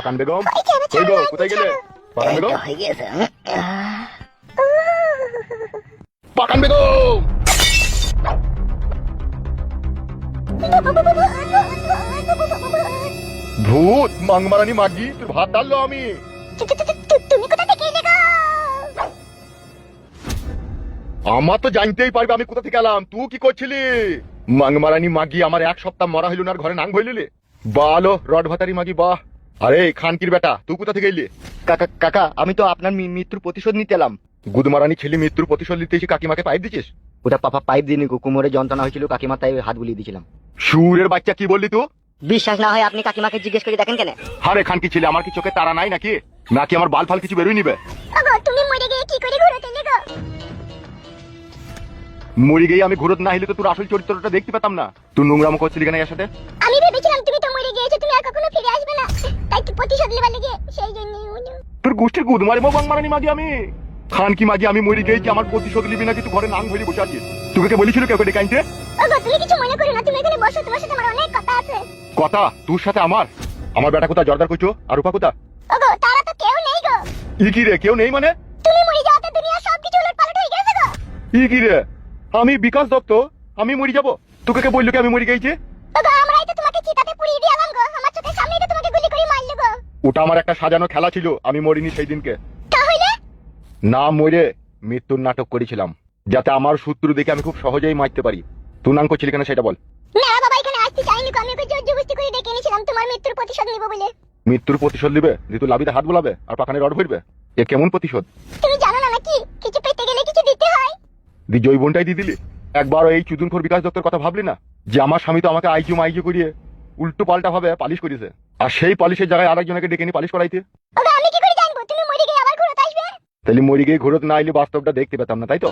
পাকান বেগম। কই গো কোথায় গেলে? পাকান বেগম? হয়ে গেছে পাকান বেগম! ভূত মাংমারানি মাগি তোর ভাত ডাললো আমি। তুমি কোথা থেকে এলে গো? আমার তো জানতেই পারবে আমি কোথা থেকে এলাম। তুই কি করছিলি? মাংমারানি মাগি আমার এক সপ্তাহ মরা হইল না আর ঘরে নাং ভইলিলি বালো রড ভাতারি মাগি বাহ। আরে খানকির বেটা তুই কোথা থেকে এলি? কাকা কাকা আমি তো আপনার মৃত্যুর প্রতিশোধ নিতে এলাম। গুদমারানি ছেলে মৃত্যুর প্রতিশোধ দিতে এসে কাকিমাকে পাইপ দিছিস ওটা পাপা পাইপ দিয়ে নিকো কোমরে যন্ত্রণা হয়েছিল কাকিমা তাই হাত বুলিয়ে দিয়েছিলাম। সুরের বাচ্চা কি বললি তুই? বিশ্বাস না হয় আপনি কাকিমাকে জিজ্ঞেস করে দেখেন কেন? হারে খানকি ছেলে আমার কি চোখে তারা নাই নাকি? নাকি আমার বাল ফাল কিছু বেরোই নিবে? তুমি মরে গিয়ে কি করে ঘুরোতে এলে গো? মরি গিয়ে আমি ঘুরত না হইলে তো তোর আসল চরিত্রটা দেখতে পেতাম না। তুই নোংরাম করছিলি কেন এর সাথে আমি ভেবেছিলাম তুমি তো মরে গিয়েছো তুমি আর কখনো ফিরে আসবে না। তাই তো প্রতিশোধ নেবার লেগে সেই জন্যই হলো। তোর গোষ্ঠীর গুদমারি মো বাংমারানি মাগি আমি। খান কি মাগি আমি মরি গিয়েছি আমার প্রতিশোধ নিবি নাকি তুই ঘরে নাং ভরি বসে আছিস। তোকে কে বলেছিল কেউ ডেকে আনতে? ওগো তুমি কিছু মনে করো না তুমি এখানে বসো তোমার সাথে আমার অনেক কথা আছে। কথা? তোর সাথে আমার? আমার বেটা কোথা জর্দার কইছো? আর রূপা কোথা ওগো তারা তো কেউ নেই গো। ই কি রে কেউ নেই মানে? তুমি মরে যাওয়াতে দুনিয়া সব কিছু উলট পালট হয়ে গেছে গো। ই কি রে? আমি বিকাশ দত্ত আমি মরি যাব। তোকে কে বলল কি আমি মরি গেছি ওগো আমরাই তো তোমাকে চিতাতে পুড়িয়ে দিলাম গো। আমার চোখের সামনেই তো তোমাকে গুলি করে মারলো গো। ওটা আমার একটা সাজানো খেলা ছিল আমি মরিনি সেই দিনকে না মরে মৃত্যুর নাটক করেছিলাম যাতে আমার শত্রু দেখে আমি খুব সহজেই মারতে পারি। তুই নাম করছিলি কেন সেটা বল। না বাবা এখানে আসতে চাইনি আমি ওকে জোর জবরদস্তি করে ডেকে এনেছিলাম। তোমার মৃত্যুর প্রতিশোধ নিব বলে। মৃত্যুর প্রতিশোধ দিবে তুই লাভিতে হাত বোলাবে আর পাখানে রড ভরবে? এ কেমন প্রতিশোধ? তুমি জানো না নাকি কিছু পেতে গেলে কিছু দিতে হয়? দি জৈবনটাই দিয়ে দিলি। একবার এই চুদুনখোর বিকাশ দত্তর কথা ভাবলি না? যে আমার স্বামী তো আমাকে আইকিউ মাইকিউ করিয়ে উল্টো পাল্টা ভাবে পালিশ করেছে আর সেই পালিশের জায়গায় আরেকজনকে ডেকে নিয়ে পালিশ করাইতে। তাহলে মরি গিয়ে ঘুরত না আইলে বাস্তবটা দেখতে পেতাম না তাই তো?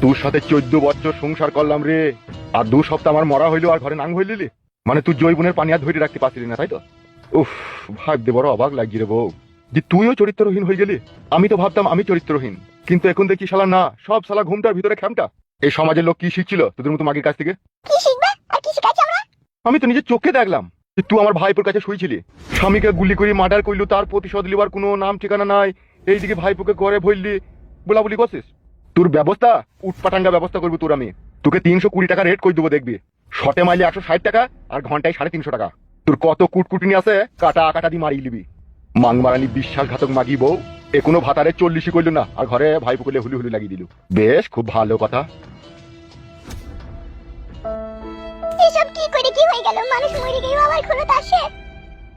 তোর সাথে চোদ্দ বছর সংসার করলাম রে। আর দু সপ্তাহ আমার মরা হইল আর ঘরে নাং হইলিলি মানে তুই জৈবনের পানি আর ধরে রাখতে পারছিলি না তাই তো? উফ ভাবতে বড় অবাক লাগছে রে বউ। যে তুইও চরিত্রহীন হয়ে গেলি। আমি তো ভাবতাম আমি চরিত্রহীন। কিন্তু এখন দেখি শালা না সব শালা ঘুমটার ভিতরে খ্যামটা। এই সমাজের লোক কি শিখছিল তোদের মতো মাগির কাছ থেকে? কি শিখবে? আর কি শিখাচ্ছি আমরা? আমি তো নিজের চোখে দেখলাম যে তুই আমার ভাইপোর কাছে শুয়েছিলি স্বামীকে গুলি করে মার্ডার করলু তার প্রতিশোধ লিবার কোনো নাম ঠিকানা নাই। এইদিকে ভাইপোকে ঘরে ভরলি বলাবলি করছিস? তোর ব্যবস্থা উটপাটাঙ্গা ব্যবস্থা করবি তোর আমি। তোকে তিনশো কুড়ি টাকা রেট করে দেবো দেখবি। শটে মাইলে একশো ষাট টাকা আর ঘন্টায় সাড়ে তিনশো টাকা। তোর কত কুটকুটিনি আছে কাটা কাটা দিয়ে মারিয়ে নিবি। মাংমারানি বিশ্বাসঘাতক মাগি বউ। এ কোনো ভাতারে চল্লিশই করল না, আর ঘরে ভাই পুকুলে হুলি হুলি লাগিয়ে দিল। বেশ, খুব ভালো কথা। এসব কি করে, কি হয়ে গেল? মানুষ মরে গিয়ে আবার ঘুরতে আসে